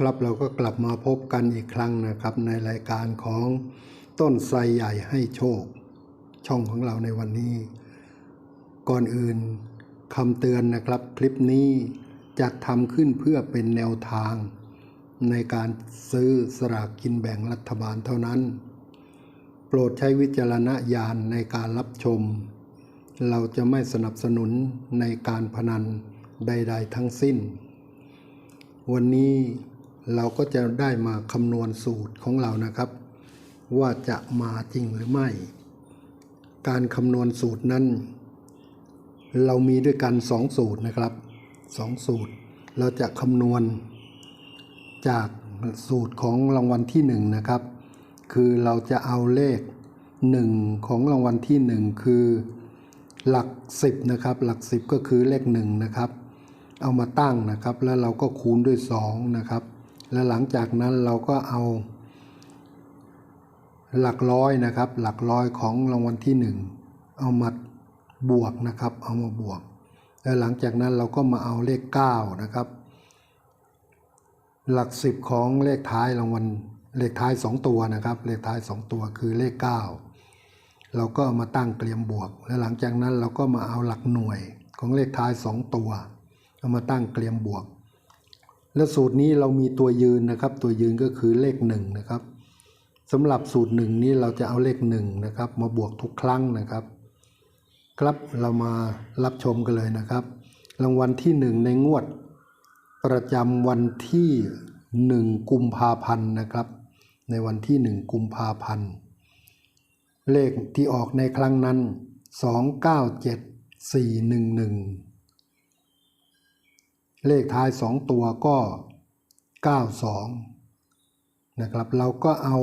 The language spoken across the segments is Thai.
ครับเราก็กลับมาพบกันอีกครั้งนะครับ ในรายการของต้นไทรใหญ่ให้โชค ช่องของเราในวันนี้ ก่อนอื่นคำเตือนนะครับ คลิปนี้จัดทำขึ้นเพื่อเป็นแนวทาง ในการซื้อสลากกินแบ่งรัฐบาลเท่านั้น โปรดใช้วิจารณญาณในการรับชม เราจะไม่สนับสนุนในการพนันใด ๆ ทั้งสิ้น วันนี้ เราก็จะได้มาคำนวณสูตรของเรานะครับ ว่าจะมาจริงหรือไม่ การคำนวณสูตรนั้น เรามีด้วยกันสองสูตรนะครับสองสูตร เราจะคำนวณ จากสูตรของรางวัลที่หนึ่งนะครับ คือเราจะเอาเลขหนึ่งของรางวัลที่หนึ่งคือหลักสิบนะครับหลักสิบก็คือเลขหนึ่งนะครับ เอามาตั้งนะครับ แล้วเราก็คูณด้วยสองนะครับ และหลังจากนั้นเราก็เอา หลักร้อยนะครับ หลักร้อยของรางวัลที่หนึ่งเอามาบวกนะครับ เอามาบวก แล้วหลังจากนั้นเราก็มาเอาเลขเก้านะครับ หลักสิบของเลขท้ายรางวัลเลขท้ายสองตัวนะครับ เลขท้ายสองตัวคือเลขเก้าเราก็มาตั้งเตรียมบวก แล้วหลังจากนั้นเราก็มาเอาหลักหน่วยของเลขท้ายสองตัว เอามาตั้งเตรียมบวก และสูตรนี้เรามีตัวยืนนะครับ ตัวยืนก็คือเลขหนึ่งนะครับสำหรับสูตรหนึ่งนี้เราจะเอาเลขหนึ่งนะครับ มาบวกทุกครั้งนะครับ ครับเรามารับชมกันเลยนะครับ รางวัลที่หนึ่งในงวด ประจำวันที่หนึ่งกุมภาพันธ์นะครับ ในวันที่หนึ่งกุมภาพันธ์เลขที่ออกในครั้งนั้นสอง เลขท้ายสองตัวก็เก้าสองนะครับ เราก็เอา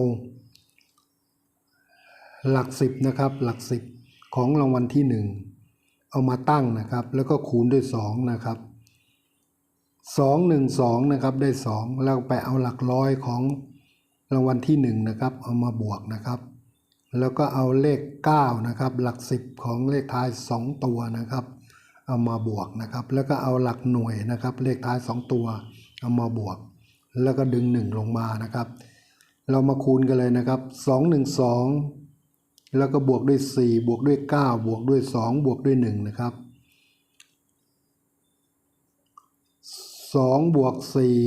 หลักสิบนะครับ หลักสิบของรางวัลที่หนึ่งเอามาตั้งนะครับ แล้วก็คูณด้วยสองนะครับสองหนึ่งสองนะครับ ได้สองแล้วไปเอาหลักร้อยของรางวัลที่หนึ่งนะครับ เอามาบวกนะครับ แล้วก็เอาเลขเก้านะครับ หลักสิบของเลขท้ายสองตัวนะครับ เอามาบวกนะครับ แล้วก็เอาหลักหน่วยนะครับ เลขท้ายสองตัว เอามาบวก แล้วก็ดึงหนึ่งลงมานะครับ เรามาคูณกันเลยนะครับสองหนึ่งสองแล้วก็บวกด้วยสี่บวกด้วยเก้าบวกด้วยสองบวกด้วยหนึ่งนะครับสองบวกสี่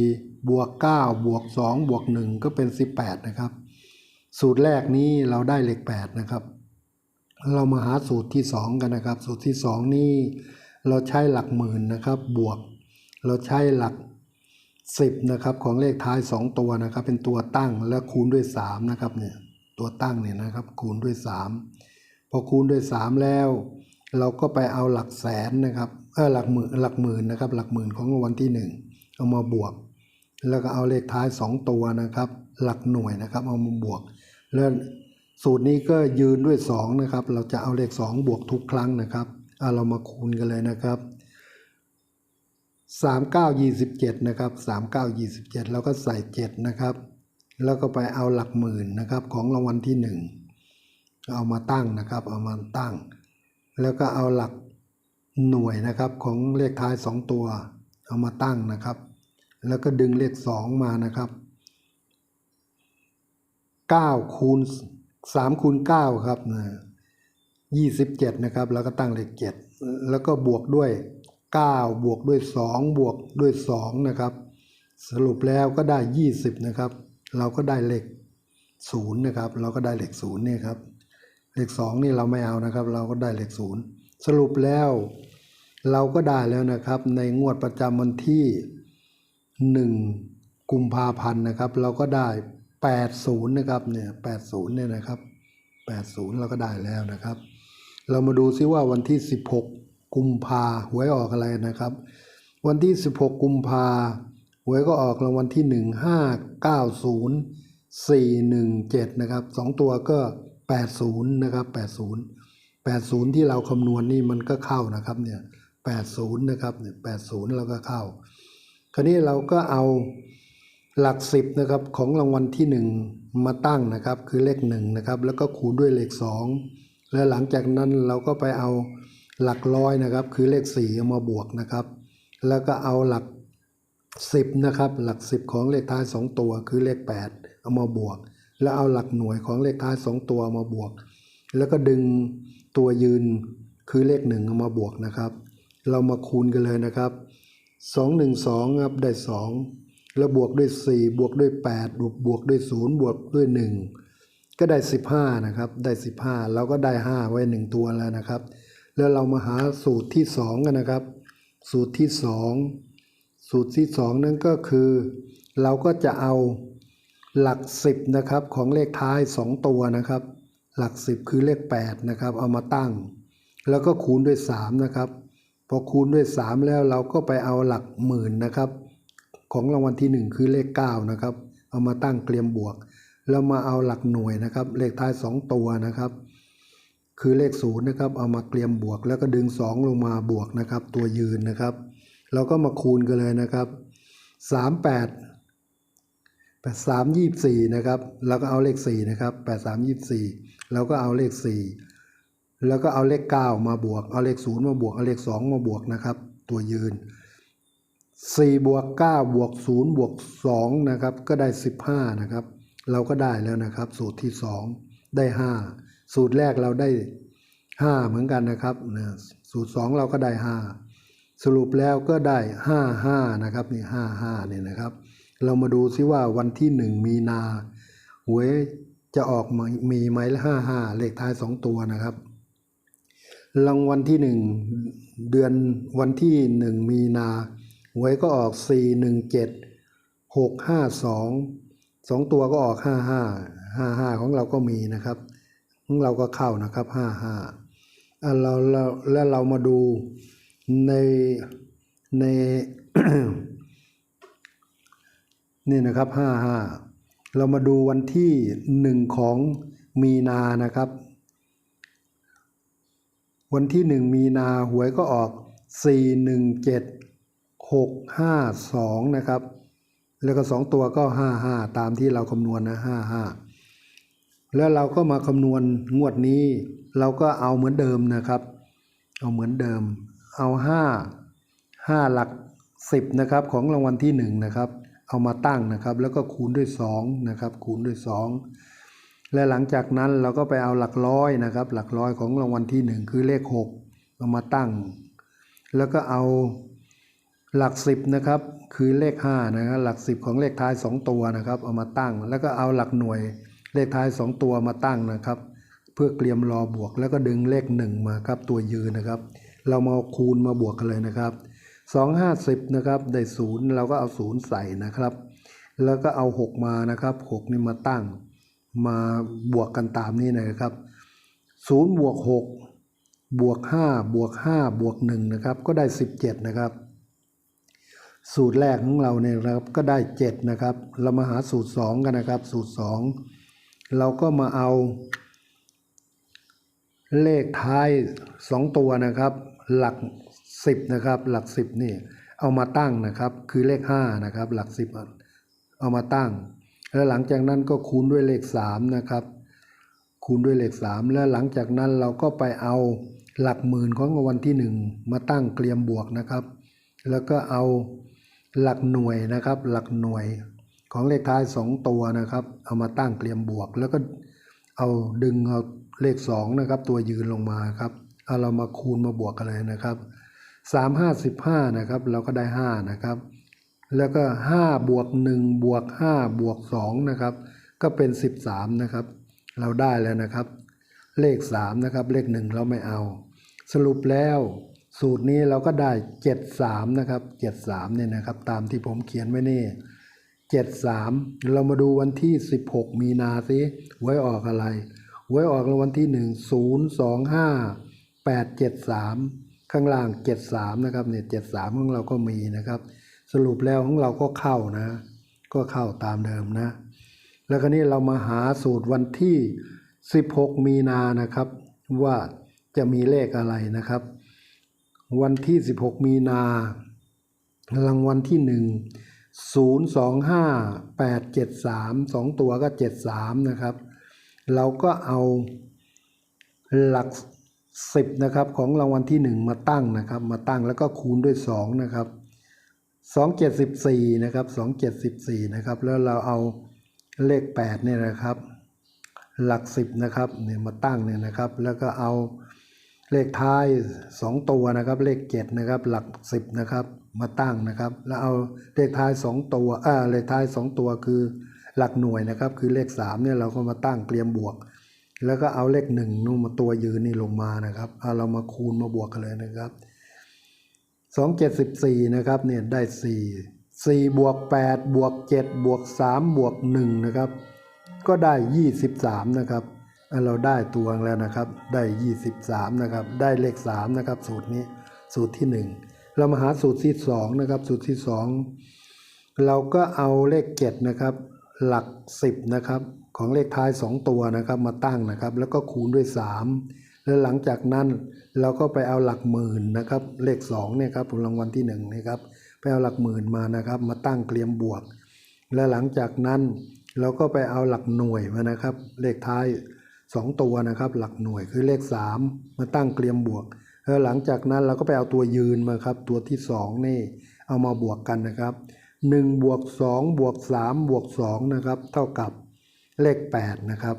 บวกเก้าบวกสองบวกหนึ่งก็เป็นสิบแปดนะครับ สูตรแรกนี้เราได้เลขแปดนะครับ เรามาหาสูตรที่สองกันนะครับ สูตรที่สองนี่ เราใช้หลักหมื่นนะครับบวก เราใช้หลักสิบนะครับของเลขท้ายสองตัวนะครับ เป็นตัวตั้งแล้วคูณด้วยสามนะครับเนี่ยตัวตั้งเนี่ยนะครับคูณด้วยสามพอคูณด้วยสามแล้ว เราก็ไปเอาหลักแสนนะครับเออหลักหมื่นหลักหมื่นนะครับหลักหมื่นของวัลที่หนึ่งเอามาบวก แล้วก็เอาเลขท้ายสองตัวนะครับ หลักหน่วยนะครับ เอามาบวกแล้วสูตรนี้ก็ยืนด้วยสองนะครับเราจะเอาเลขสองบวกทุกครั้งนะครับ เรามาคูณกันเลยนะครับสามเก้ายี่สิบเจ็ดนะครับสามเก้ายี่สิบเจ็ดเราก็ใส่เจ็ดนะครับ แล้วก็ไปเอาหลักหมื่นนะครับของรางวัลที่หนึ่งเอามาตั้งนะครับ เอามาตั้ง แล้วก็เอาหลักหน่วยนะครับของเลขท้ายสองตัว เอามาตั้งนะครับ แล้วก็ดึงเลขสองมานะครับเก้าคูณสามคูณเก้าครับนะ ยี่สิบเจ็ดนะครับ แล้วก็ตั้งเลขเจ็ดแล้วก็บวกด้วยเก้าบวกด้วยสองบวกด้วยสองนะครับ สรุปแล้วก็ได้ยี่สิบนะครับ เราก็ได้เลขศูนย์นะครับ เราก็ได้เลขศูนย์เนี่ยครับ เลขสองนี่เราไม่เอานะครับ เราก็ได้เลขศูนย์สรุปแล้ว เราก็ได้แล้วนะครับ ในงวดประจำวันที่หนึ่งกุมภาพันธ์นะครับ เราก็ได้แปดศูนย์นะครับ เนี่ยแปดศูนย์เนี่ยนะครับแปดศูนย์เราก็ได้แล้วนะครับ เรามาดูซิว่าวันที่สิบหกกุมภาหวยออกอะไรนะครับ วันที่สิบหกกุมภาหวยก็ออกรางวัลที่หนึ่งห้าเก้าศูนย์สี่หนึ่งเจ็ดนะครับสองตัวก็แปดศูนย์นะครับแปดศูนย์แปดศูนย์ที่เราคำนวณนี่มันก็เข้านะครับเนี่ยแปดศูนย์นะครับเนี่ยแปดศูนย์เราก็เข้า คราวนี้เราก็เอาหลักสิบนะครับของรางวัลที่หนึ่งมาตั้งนะครับ คือเลขหนึ่งนะครับ แล้วก็คูณด้วยเลขสอง และหลังจากนั้นเราก็ไปเอาหลักร้อยนะครับ คือเลขสี่เอามาบวกนะครับ แล้วก็เอาหลักสิบนะครับ หลักสิบของเลขท้ายสองตัว คือเลขแปดเอามาบวก แล้วเอาหลักหน่วยของเลขท้ายสองตัวมาบวก แล้วก็ดึงตัวยืนคือเลขหนึ่งเอามาบวกนะครับ เรามาคูณกันเลยนะครับสองหนึ่งสองครับได้สองแล้วบวกด้วยสี่บวกด้วยแปดบวกบวกด้วยศูนย์บวกด้วยหนึ่ง ก็ได้สิบห้านะครับ ได้สิบห้าเราก็ได้ห้าไว้หนึ่งตัวแล้วนะครับ แล้วเรามาหาสูตรที่สองกันนะครับ สูตรที่สองสูตรที่สองนั่นก็คือ เราก็จะเอาหลักสิบนะครับ ของเลขท้ายสองตัวนะครับ หลักสิบคือเลขแปดนะครับ เอามาตั้ง แล้วก็คูณด้วยสามนะครับ พอคูณด้วยสามแล้วเราก็ไปเอาหลักหมื่นนะครับ ของรางวัลที่หนึ่งคือเลขเก้านะครับ เอามาตั้งเกลียมบวก แล้วมาเอาหลักหน่วยนะครับ เลขท้ายสองตัวนะครับ คือเลขศูนย์นะครับ เอามาเกลียมบวก แล้วก็ดึงสองลงมาบวกนะครับ ตัวยืนนะครับ เราก็มาคูณกันเลยนะครับสามแปดแปดสามยี่สี่นะครับแล้วก็เอาเลขสี่นะครับแปดสามยี่สี่แล้วก็เอาเลขสี่แล้วก็เอาเลขเก้ามาบวก เอาเลขศูนย์มาบวก เอาเลขสองมาบวกนะครับ ตัวยืนสี่บวกเก้าบวกศูนย์บวกสองนะครับ ก็ได้สิบห้านะครับ เราก็ได้แล้วนะครับ สูตรที่สองได้ห้าสูตรแรกเราได้ห้าเหมือนกันนะครับนะสูตรสองเราก็ได้ห้าสรุปแล้วก็ได้ห้าห้านะครับนี่ห้าห้าเนี่ยนะครับ เรามาดูซิว่าวันที่หนึ่งมีนาหวยจะออกมามีไหมห้าห้าเลขท้ายสองตัวนะครับรางวัลที่หนึ่งเดือนวันที่หนึ่งมีนาหวยก็ออกสี่หนึ่งเจ็ดหกห้าสอง สองตัวก็ออกห้าห้าห้าห้าของเราก็มีนะครับ ของเราก็เข้านะครับห้าห้าอะเราเราแล้วเรามาดูในในนี่นะครับห้าห้าเรามาดูวันที่หนึ่งของมีนานะครับ วันที่หนึ่งมีนาหวยก็ออกสี่หนึ่งเจ็ดหกห้าสองนะครับ แล้วก็สองตัวก็ห้าห้าตามที่เราคำนวณนะห้าห้าแล้วเราก็มาคำนวณงวดนี้ เราก็เอาเหมือนเดิมนะครับ เอาเหมือนเดิม เอาห้าห้าหลักสิบนะครับของรางวัลที่หนึ่งนะครับ เอามาตั้งนะครับ แล้วก็คูณด้วยสองนะครับ คูณด้วยสองและหลังจากนั้นเราก็ไปเอาหลักร้อยนะครับ หลักร้อยของรางวัลที่หนึ่งคือเลขหกเอามาตั้ง แล้วก็เอา หลักสิบนะครับคือเลขห้านะครับหลักสิบของเลขท้ายสองตัวนะครับ เอามาตั้ง แล้วก็เอาหลักหน่วยเลขท้ายสองตัวมาตั้งนะครับ เพื่อเตรียมรอบวก แล้วก็ดึงเลขหนึ่งมาครับตัวยืนนะครับ เรามาเอาคูณมาบวกกันเลยนะครับสองห้าสิบนะครับได้ศูนย์เราก็เอาศูนย์ใส่นะครับ แล้วก็เอาหกมานะครับหกนี่มาตั้ง มาบวกกันตามนี้นะครับศูนย์บวกหกบวกห้าบวกห้าบวกหนึ่งนะครับก็ได้สิบเจ็ดนะครับ สูตรแรกของเราเนี่ยนะครับก็ได้เจ็ดนะครับ เรามาหาสูตรสองกันนะครับ สูตรสองเราก็มาเอาเลขท้ายสองตัวนะครับ หลักสิบนะครับ หลักสิบนี่ เอามาตั้งนะครับ คือเลขห้านะครับ หลักสิบเอามาตั้ง แล้วหลังจากนั้นก็คูณด้วยเลขสามนะครับ คูณด้วยเลขสามแล้วหลังจากนั้นเราก็ไปเอาหลักหมื่นของวัลที่หนึ่งมาตั้งเกลียมบวกนะครับ แล้วก็เอาหลักหน่วยนะครับ หลักหน่วยของเลขท้ายสองตัวนะครับ เอามาตั้งเกลียมบวก แล้วก็เอาดึงเอาเลขสองนะครับ ตัวยืนลงมาครับเอาเรามาคูณมาบวกกันเลยนะครับสามห้าสิบห้านะครับ เราก็ได้ห้านะครับ แล้วก็ห้าบวกหนึ่งบวกห้าบวกสองนะครับ ก็เป็นสิบสามนะครับ เราได้แล้วนะครับ เลขสามนะครับ เลขหนึ่งเราไม่เอา สรุปแล้ว สูตรนี้เราก็ได้เจ็ดสามนะครับเจ็ดสามเนี่ยนะครับ ตามที่ผมเขียนไว้นี่เจ็ดสามเรามาดูวันที่สิบหกมีนาสิไว้ออกอะไร ไว้ออกรางวัลที่หนึ่งศูนย์สองห้าแปดเจ็ดสามข้างล่างเจ็ดสามนะครับเนี่ยเจ็ดสามของเราก็มีนะครับ สรุปแล้วของเราก็เข้านะ ก็เข้าตามเดิมนะ แล้วคราวนี้เรามาหาสูตรวันที่ 16 มีนานะครับ ว่าจะมีเลขอะไรนะครับ วันที่ 16 มีนารางวัลที่ 1 0 2 5 8 7 3 2 ตัวก็ 73 นะครับ เราก็เอาหลัก 10 นะครับของรางวัลที่ 1 มาตั้งนะครับ มาตั้งแล้วก็คูณด้วย 2 นะครับสองเจ็ดสิบสี่นะครับสองเจ็ดสิบสี่นะครับ แล้วเราเอาเลขแปดเนี่ยนะครับ หลักสิบนะครับเนี่ยมาตั้งเนี่ยนะครับ แล้วก็เอา เลขท้ายสองตัวนะครับ เลขเจ็ดนะครับ หลักสิบนะครับ มาตั้งนะครับ แล้วเอาเลขท้ายสองตัวอ่าเลขท้ายสองตัวคือหลักหน่วยนะครับ คือเลขสามเนี่ยเราก็มาตั้งเตรียมบวก แล้วก็เอาเลขหนึ่งนู่นมาตัวยืนนี่ลงมานะครับเอาเรามาคูณมาบวกกันเลยนะครับสองเจ็ดสิบสี่นะครับเนี่ยได้สี่สี่บวกแปดบวกเจ็ดบวกสามบวกหนึ่งนะครับ ก็ได้ยี่สิบสามนะครับ เราได้ตัวแล้วนะครับ ได้ยี่สิบสามนะครับ ได้เลขสามนะครับ สูตรนี้ สูตรที่หนึ่งเรามาหาสูตรที่สองนะครับ สูตรที่สองเราก็เอาเลขเจ็ดนะครับ หลักสิบนะครับ ของเลขท้ายสองตัวนะครับ มาตั้งนะครับ แล้วก็คูณด้วยสามแล้วหลังจากนั้นเราก็ไปเอาหลักหมื่นนะครับ เลขสองเนี่ยครับรางวัลที่หนึ่งนะครับ ไปเอาหลักหมื่นมานะครับ มาตั้งเตรียมบวก และหลังจากนั้นเราก็ไปเอาหลักหน่วยมานะครับ เลขท้าย สองตัวนะครับ หลักหน่วยคือเลขสามมาตั้งเตรียมบวกแล้วหลังจากนั้นเราก็ไปเอาตัวยืนมาครับ ตัวที่สองนี่เอามาบวกกันนะครับหนึ่งบวกสองบวกสามบวกสองนะครับ เท่ากับเลขแปดนะครับ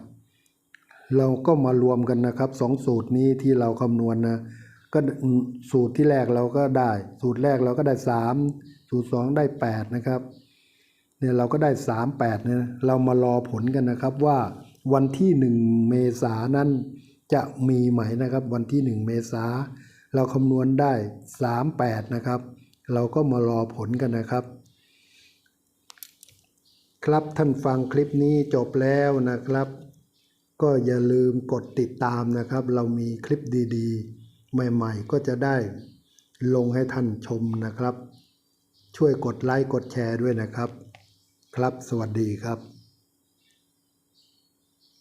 เราก็มารวมกันนะครับสองสูตรนี้ที่เราคำนวณนะก็สูตรที่แรกเราก็ได้ สูตรแรกเราก็ได้สามสูตรสองได้แปดนะครับเนี่ยเราก็ได้สามแปดเนี่ยเรามารอผลกันนะครับว่า วันที่หนึ่งเมษานั้นจะมีไหมนะครับ วันที่หนึ่งเมษาเราคำนวณได้สามแปดนะครับ เราก็มารอผลกันนะครับ ครับท่านฟังคลิปนี้จบแล้วนะครับ ก็อย่าลืมกดติดตามนะครับ เรามีคลิปดีๆ ใหม่ๆ ก็จะได้ลงให้ท่านชมนะครับ ช่วยกดไลค์กดแชร์ด้วยนะครับ ครับสวัสดีครับ